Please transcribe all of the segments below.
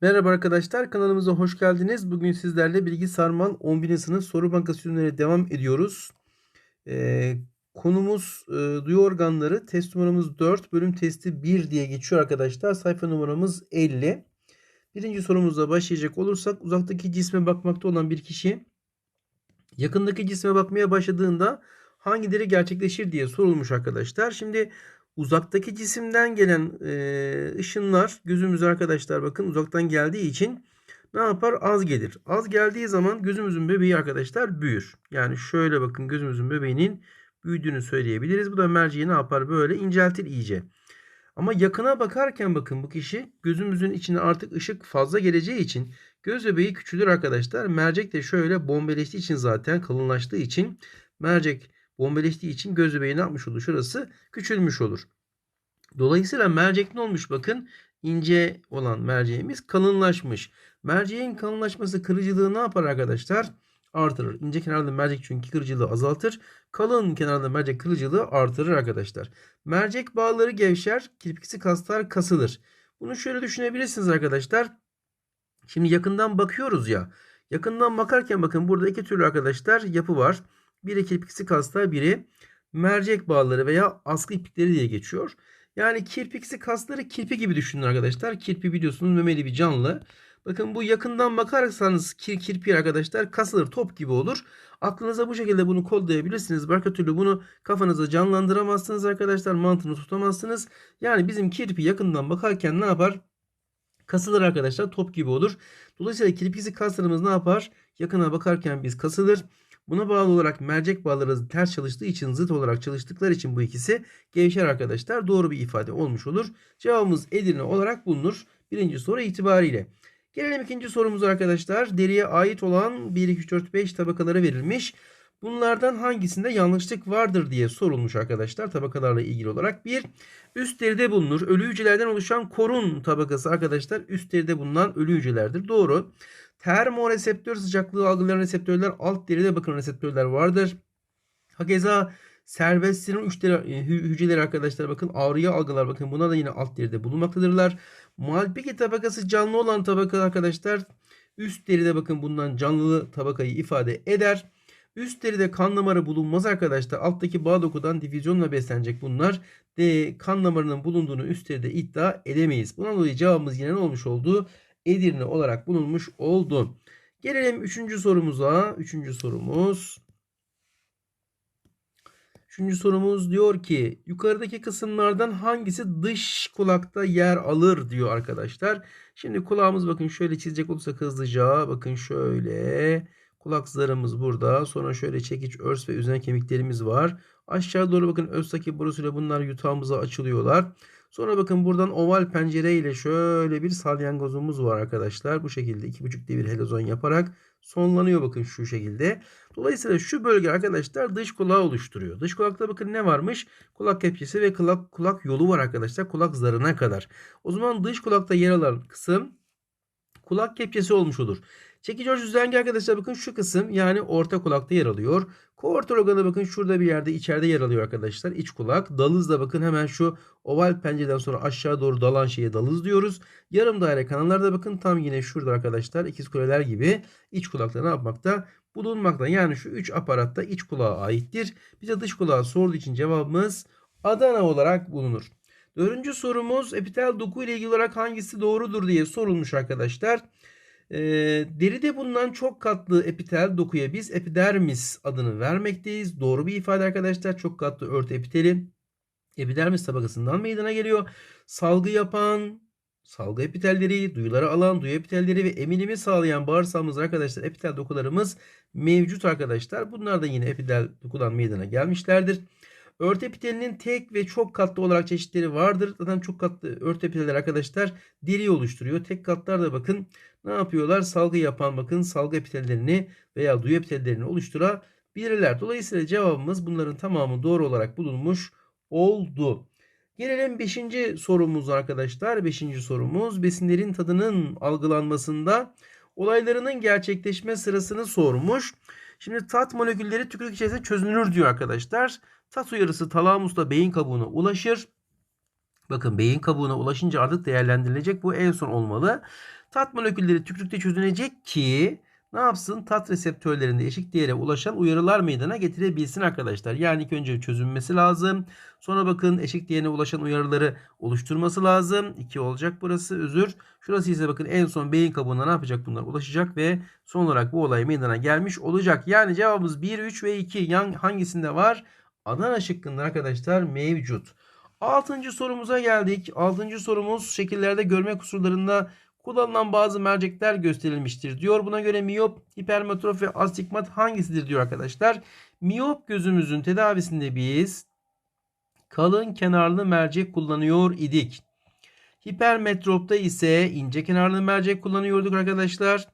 Merhaba arkadaşlar kanalımıza hoş geldiniz. Bugün sizlerle Bilgi Sarmal 11. sınıf soru bankası ürünlerine devam ediyoruz. Ee, konumuz e, duyu organları. Test numaramız 4 bölüm testi 1 diye geçiyor arkadaşlar. Sayfa numaramız 50. Birinci sorumuzla başlayacak olursak uzaktaki cisme bakmakta olan bir kişi yakındaki cisme bakmaya başladığında hangileri gerçekleşir diye sorulmuş arkadaşlar. Şimdi uzaktaki cisimden gelen e, ışınlar gözümüze arkadaşlar bakın uzaktan geldiği için ne yapar? Az gelir. Az geldiği zaman gözümüzün bebeği arkadaşlar büyür. Yani şöyle bakın gözümüzün bebeğinin büyüdüğünü söyleyebiliriz. Bu da merceği ne yapar? Böyle inceltir iyice. Ama yakına bakarken bakın bu kişi gözümüzün içine artık ışık fazla geleceği için göz bebeği küçülür arkadaşlar. Mercek de şöyle bombeleştiği için zaten kalınlaştığı için mercek bombeleştiği için göz bebeği ne yapmış olur? Şurası küçülmüş olur. Dolayısıyla mercek ne olmuş bakın ince olan merceğimiz kalınlaşmış. Merceğin kalınlaşması kırıcılığı ne yapar arkadaşlar? Artırır. İnce kenarda mercek çünkü kırıcılığı azaltır. Kalın kenarda mercek kırıcılığı artırır arkadaşlar. Mercek bağları gevşer, kirpiksi kaslar kasılır. Bunu şöyle düşünebilirsiniz arkadaşlar. Şimdi yakından bakıyoruz ya. Yakından bakarken bakın burada iki türlü arkadaşlar yapı var. Biri kirpiksi kaslar, biri mercek bağları veya askı iplikleri diye geçiyor. Yani kirpiksi kasları kirpi gibi düşünün arkadaşlar. Kirpi biliyorsunuz memeli bir canlı. Bakın bu yakından bakarsanız kir, kirpi arkadaşlar kasılır top gibi olur. Aklınıza bu şekilde bunu kodlayabilirsiniz. Başka türlü bunu kafanıza canlandıramazsınız arkadaşlar. Mantığını tutamazsınız. Yani bizim kirpi yakından bakarken ne yapar? Kasılır arkadaşlar top gibi olur. Dolayısıyla kirpiksi kaslarımız ne yapar? Yakına bakarken biz kasılır. Buna bağlı olarak mercek bağları ters çalıştığı için zıt olarak çalıştıkları için bu ikisi gevşer arkadaşlar. Doğru bir ifade olmuş olur. Cevabımız Edirne olarak bulunur. Birinci soru itibariyle. Gelelim ikinci sorumuza arkadaşlar. Deriye ait olan 1, 2, 3, 4, 5 tabakaları verilmiş. Bunlardan hangisinde yanlışlık vardır diye sorulmuş arkadaşlar tabakalarla ilgili olarak. Bir, üst deride bulunur. Ölü hücrelerden oluşan korun tabakası arkadaşlar üst deride bulunan ölü hücrelerdir. Doğru. Termoreseptör sıcaklığı algılayan reseptörler alt deride bakın reseptörler vardır. Hakeza serbestlerin uç deri, hücreleri arkadaşlar bakın ağrıya algılar bakın buna da yine alt deride bulunmaktadırlar. Malpighi tabakası canlı olan tabaka arkadaşlar üst deride bakın bundan canlı tabakayı ifade eder. Üst deride kan damarı bulunmaz arkadaşlar. Alttaki bağ dokudan difüzyonla beslenecek bunlar. De kan damarının bulunduğunu üst deride iddia edemeyiz. Buna dolayı cevabımız yine ne olmuş oldu? Edirne olarak bulunmuş oldu. Gelelim üçüncü sorumuza. Üçüncü sorumuz. Üçüncü sorumuz diyor ki yukarıdaki kısımlardan hangisi dış kulakta yer alır diyor arkadaşlar. Şimdi kulağımız bakın şöyle çizecek olursak hızlıca bakın şöyle kulak zarımız burada. Sonra şöyle çekiç, örs ve üzen kemiklerimiz var. Aşağı doğru bakın Öztaki borusuyla bunlar yutağımıza açılıyorlar. Sonra bakın buradan oval pencere ile şöyle bir salyangozumuz var arkadaşlar. Bu şekilde 2,5 devir helezon yaparak sonlanıyor bakın şu şekilde. Dolayısıyla şu bölge arkadaşlar dış kulağı oluşturuyor. Dış kulakta bakın ne varmış? Kulak kepçesi ve kulak, kulak yolu var arkadaşlar. Kulak zarına kadar. O zaman dış kulakta yer alan kısım kulak kepçesi olmuş olur. Çekici örtü düzengi arkadaşlar bakın şu kısım yani orta kulakta yer alıyor. Koortal organı bakın şurada bir yerde içeride yer alıyor arkadaşlar. İç kulak. Dalız da bakın hemen şu oval pencereden sonra aşağı doğru dalan şeye dalız diyoruz. Yarım daire kanallarda bakın tam yine şurada arkadaşlar ikiz kuleler gibi iç kulakta ne yapmakta? Bulunmakta. Yani şu üç aparatta iç kulağa aittir. Bize dış kulağı sorduğu için cevabımız Adana olarak bulunur. Dördüncü sorumuz epitel doku ile ilgili olarak hangisi doğrudur diye sorulmuş arkadaşlar. E, deride bulunan çok katlı epitel dokuya biz epidermis adını vermekteyiz. Doğru bir ifade arkadaşlar. Çok katlı örtü epiteli epidermis tabakasından meydana geliyor. Salgı yapan, salgı epitelleri, duyuları alan, duyu epitelleri ve eminimi sağlayan bağırsağımız arkadaşlar epitel dokularımız mevcut arkadaşlar. Bunlar da yine epitel dokudan meydana gelmişlerdir. Örtü epitelinin tek ve çok katlı olarak çeşitleri vardır. Zaten çok katlı örtü epiteller arkadaşlar deri oluşturuyor. Tek katlar da bakın ne yapıyorlar? Salgı yapan bakın salgı epitellerini veya duyu epitellerini oluşturabilirler. Dolayısıyla cevabımız bunların tamamı doğru olarak bulunmuş oldu. Gelelim 5. sorumuz arkadaşlar. 5. sorumuz besinlerin tadının algılanmasında olaylarının gerçekleşme sırasını sormuş. Şimdi tat molekülleri tükürük içerisinde çözünür diyor arkadaşlar. Tat uyarısı talamusla beyin kabuğuna ulaşır. Bakın beyin kabuğuna ulaşınca artık değerlendirilecek. Bu en son olmalı. Tat molekülleri tükürükte çözünecek ki ne yapsın? Tat reseptörlerinde eşik değere ulaşan uyarılar meydana getirebilsin arkadaşlar. Yani ilk önce çözünmesi lazım. Sonra bakın eşik değerine ulaşan uyarıları oluşturması lazım. 2 olacak burası özür. Şurası ise bakın en son beyin kabuğuna ne yapacak bunlar? Ulaşacak ve son olarak bu olay meydana gelmiş olacak. Yani cevabımız 1, 3 ve 2 yan hangisinde var? Adana şıkkında arkadaşlar mevcut. Altıncı sorumuza geldik. Altıncı sorumuz şekillerde görme kusurlarında kullanılan bazı mercekler gösterilmiştir diyor. Buna göre miyop, hipermetrof ve astigmat hangisidir diyor arkadaşlar. Miyop gözümüzün tedavisinde biz kalın kenarlı mercek kullanıyor idik. Hipermetropta ise ince kenarlı mercek kullanıyorduk arkadaşlar.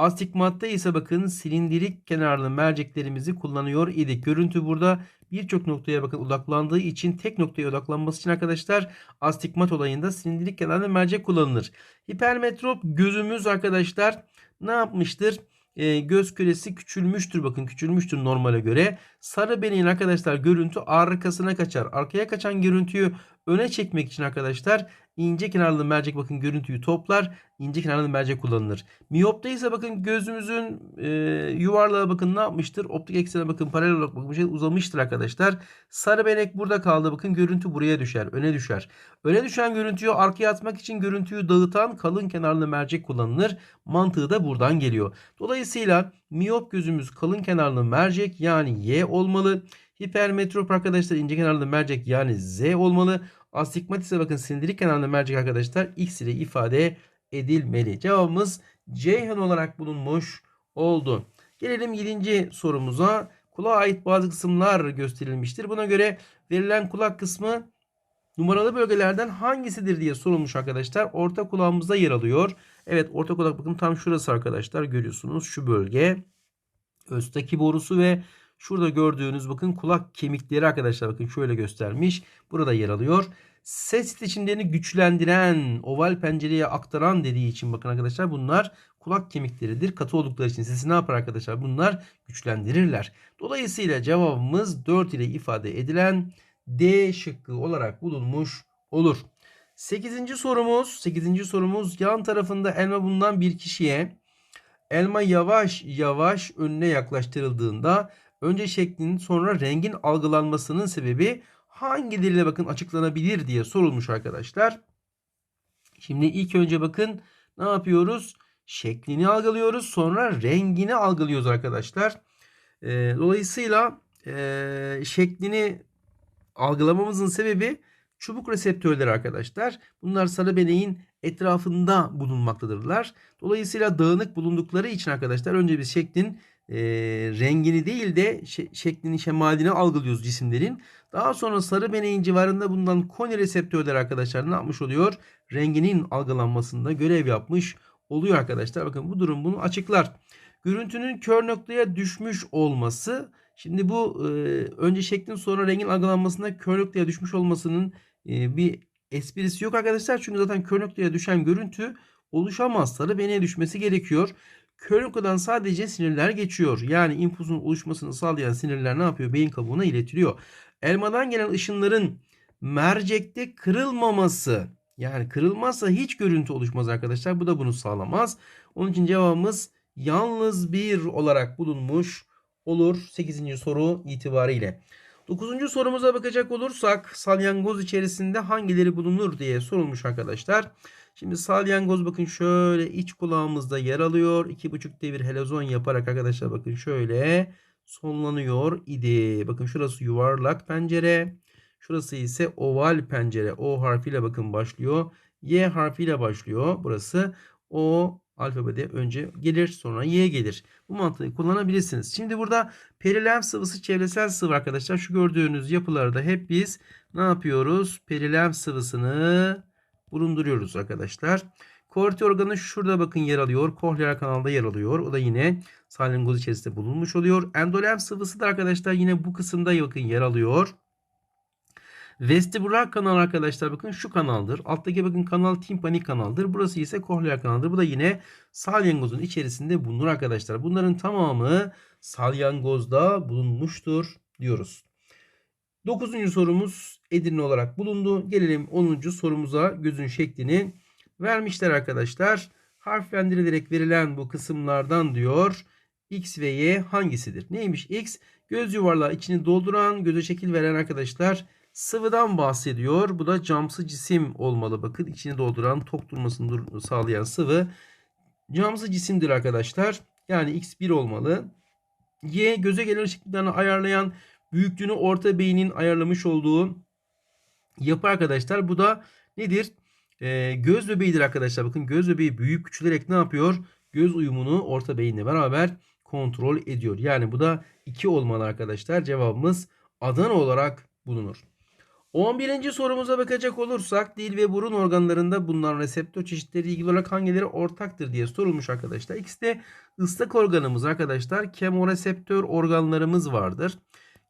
Astigmatta ise bakın silindirik kenarlı merceklerimizi kullanıyor idik. Görüntü burada birçok noktaya bakın odaklandığı için tek noktaya odaklanması için arkadaşlar astigmat olayında silindirik kenarlı mercek kullanılır. Hipermetrop gözümüz arkadaşlar ne yapmıştır? E, göz küresi küçülmüştür bakın küçülmüştür normale göre. Sarı beneğin arkadaşlar görüntü arkasına kaçar. Arkaya kaçan görüntüyü öne çekmek için arkadaşlar ince kenarlı mercek bakın görüntüyü toplar. ince kenarlı mercek kullanılır. Miyopta ise bakın gözümüzün e, yuvarlığa bakın ne yapmıştır? Optik eksene bakın paralel olarak bakın şey uzamıştır arkadaşlar. Sarı benek burada kaldı. Bakın görüntü buraya düşer. Öne düşer. Öne düşen görüntüyü arkaya atmak için görüntüyü dağıtan kalın kenarlı mercek kullanılır. Mantığı da buradan geliyor. Dolayısıyla miyop gözümüz kalın kenarlı mercek yani Y olmalı. Hipermetrop arkadaşlar ince kenarlı mercek yani Z olmalı. Astigmat ise bakın silindirik kenarlı mercek arkadaşlar X ile ifade edilmeli. Cevabımız Ceyhan olarak bulunmuş oldu. Gelelim 7. sorumuza. Kulağa ait bazı kısımlar gösterilmiştir. Buna göre verilen kulak kısmı numaralı bölgelerden hangisidir diye sorulmuş arkadaşlar. Orta kulağımızda yer alıyor. Evet orta kulak bakın tam şurası arkadaşlar görüyorsunuz şu bölge. Östaki borusu ve Şurada gördüğünüz bakın kulak kemikleri arkadaşlar bakın şöyle göstermiş. Burada yer alıyor. Ses titreşimlerini güçlendiren, oval pencereye aktaran dediği için bakın arkadaşlar bunlar kulak kemikleridir. Katı oldukları için sesi ne yapar arkadaşlar? Bunlar güçlendirirler. Dolayısıyla cevabımız 4 ile ifade edilen D şıkkı olarak bulunmuş olur. 8. sorumuz, 8. sorumuz yan tarafında elma bulunan bir kişiye elma yavaş yavaş önüne yaklaştırıldığında önce şeklin sonra rengin algılanmasının sebebi hangi dille bakın açıklanabilir diye sorulmuş arkadaşlar. Şimdi ilk önce bakın ne yapıyoruz? Şeklini algılıyoruz sonra rengini algılıyoruz arkadaşlar. E, dolayısıyla e, şeklini algılamamızın sebebi çubuk reseptörleri arkadaşlar. Bunlar sarı beneğin etrafında bulunmaktadırlar. Dolayısıyla dağınık bulundukları için arkadaşlar önce biz şeklin e, rengini değil de şeklini şemalini algılıyoruz cisimlerin. Daha sonra sarı beneğin civarında bulunan koni reseptörler arkadaşlar ne yapmış oluyor? Renginin algılanmasında görev yapmış oluyor arkadaşlar. Bakın bu durum bunu açıklar. Görüntünün kör noktaya düşmüş olması. Şimdi bu e, önce şeklin sonra rengin algılanmasında kör noktaya düşmüş olmasının e, bir esprisi yok arkadaşlar. Çünkü zaten kör noktaya düşen görüntü oluşamaz. Sarı beneğe düşmesi gerekiyor. Kör noktadan sadece sinirler geçiyor. Yani impulsun oluşmasını sağlayan sinirler ne yapıyor? Beyin kabuğuna iletiliyor. Elmadan gelen ışınların mercekte kırılmaması yani kırılmazsa hiç görüntü oluşmaz arkadaşlar. Bu da bunu sağlamaz. Onun için cevabımız yalnız bir olarak bulunmuş olur 8. soru itibariyle. 9. sorumuza bakacak olursak salyangoz içerisinde hangileri bulunur diye sorulmuş arkadaşlar. Şimdi salyangoz bakın şöyle iç kulağımızda yer alıyor. 2,5 devir helezon yaparak arkadaşlar bakın şöyle sonlanıyor idi. Bakın şurası yuvarlak pencere. Şurası ise oval pencere. O harfiyle bakın başlıyor. Y harfiyle başlıyor. Burası O alfabede önce gelir sonra Y gelir. Bu mantığı kullanabilirsiniz. Şimdi burada perilem sıvısı çevresel sıvı arkadaşlar. Şu gördüğünüz yapılarda hep biz ne yapıyoruz? Perilem sıvısını bulunduruyoruz arkadaşlar. Korti organı şurada bakın yer alıyor. Kohlear kanalda yer alıyor. O da yine salyangoz içerisinde bulunmuş oluyor. Endolem sıvısı da arkadaşlar yine bu kısımda bakın yer alıyor. Vestibular kanal arkadaşlar bakın şu kanaldır. Alttaki bakın kanal timpani kanaldır. Burası ise kohlear kanaldır. Bu da yine salyangozun içerisinde bulunur arkadaşlar. Bunların tamamı salyangozda bulunmuştur diyoruz. Dokuzuncu sorumuz Edirne olarak bulundu. Gelelim onuncu sorumuza gözün şeklini vermişler arkadaşlar. Harflendirilerek verilen bu kısımlardan diyor X ve Y hangisidir? Neymiş X? Göz yuvarlağı içini dolduran, göze şekil veren arkadaşlar sıvıdan bahsediyor. Bu da camsı cisim olmalı. Bakın içini dolduran, tok durmasını sağlayan sıvı camsı cisimdir arkadaşlar. Yani X1 olmalı. Y göze gelen miktarını ayarlayan büyüklüğünü orta beynin ayarlamış olduğu yapı arkadaşlar. Bu da nedir? Ee, göz bebeğidir arkadaşlar. Bakın göz bebeği büyüyüp küçülerek ne yapıyor? Göz uyumunu orta beyinle beraber kontrol ediyor. Yani bu da 2 olmalı arkadaşlar. Cevabımız Adana olarak bulunur. 11. sorumuza bakacak olursak dil ve burun organlarında bulunan reseptör çeşitleri ilgili olarak hangileri ortaktır diye sorulmuş arkadaşlar. İkisi de ıslak organımız arkadaşlar. Kemoreseptör organlarımız vardır.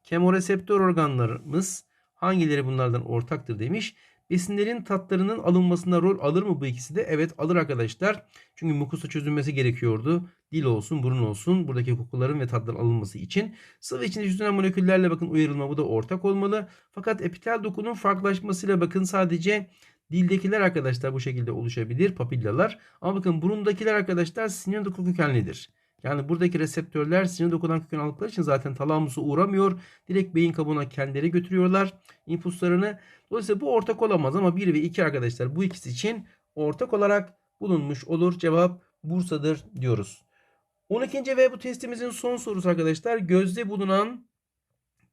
Kemoreseptör organlarımız hangileri bunlardan ortaktır demiş. Besinlerin tatlarının alınmasında rol alır mı bu ikisi de? Evet alır arkadaşlar. Çünkü mukusa çözülmesi gerekiyordu. Dil olsun, burun olsun. Buradaki kokuların ve tatların alınması için. Sıvı içinde çözülen moleküllerle bakın uyarılma bu da ortak olmalı. Fakat epitel dokunun farklılaşmasıyla bakın sadece dildekiler arkadaşlar bu şekilde oluşabilir. Papillalar. Ama bakın burundakiler arkadaşlar sinir doku kökenlidir. Yani buradaki reseptörler sinir dokudan köken aldıkları için zaten talamusa uğramıyor. Direkt beyin kabuğuna kendileri götürüyorlar impulslarını. Dolayısıyla bu ortak olamaz ama 1 ve 2 arkadaşlar bu ikisi için ortak olarak bulunmuş olur. Cevap Bursa'dır diyoruz. 12. ve bu testimizin son sorusu arkadaşlar. Gözde bulunan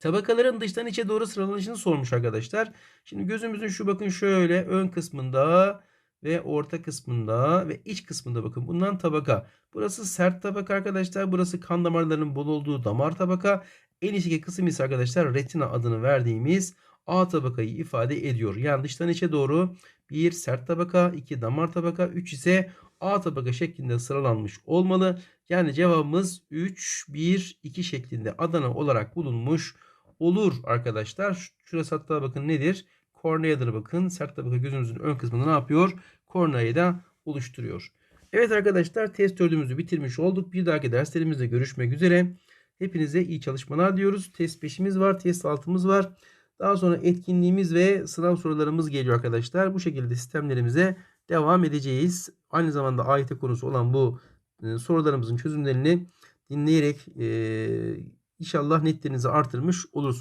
tabakaların dıştan içe doğru sıralanışını sormuş arkadaşlar. Şimdi gözümüzün şu bakın şöyle ön kısmında ve orta kısmında ve iç kısmında bakın bundan tabaka. Burası sert tabaka arkadaşlar. Burası kan damarlarının bol olduğu damar tabaka. En içteki kısım ise arkadaşlar retina adını verdiğimiz A tabakayı ifade ediyor. Yani dıştan içe doğru bir sert tabaka, iki damar tabaka, 3 ise A tabaka şeklinde sıralanmış olmalı. Yani cevabımız 3, 1, 2 şeklinde Adana olarak bulunmuş olur arkadaşlar. Şurası hatta bakın nedir? Korneadır bakın. Sert tabaka gözümüzün ön kısmında ne yapıyor? Korneayı da oluşturuyor. Evet arkadaşlar test 4'ümüzü bitirmiş olduk. Bir dahaki derslerimizde görüşmek üzere. Hepinize iyi çalışmalar diyoruz. Test 5'imiz var. Test 6'mız var. Daha sonra etkinliğimiz ve sınav sorularımız geliyor arkadaşlar. Bu şekilde sistemlerimize devam edeceğiz. Aynı zamanda AYT konusu olan bu e, sorularımızın çözümlerini dinleyerek e, inşallah netlerinizi artırmış olursunuz.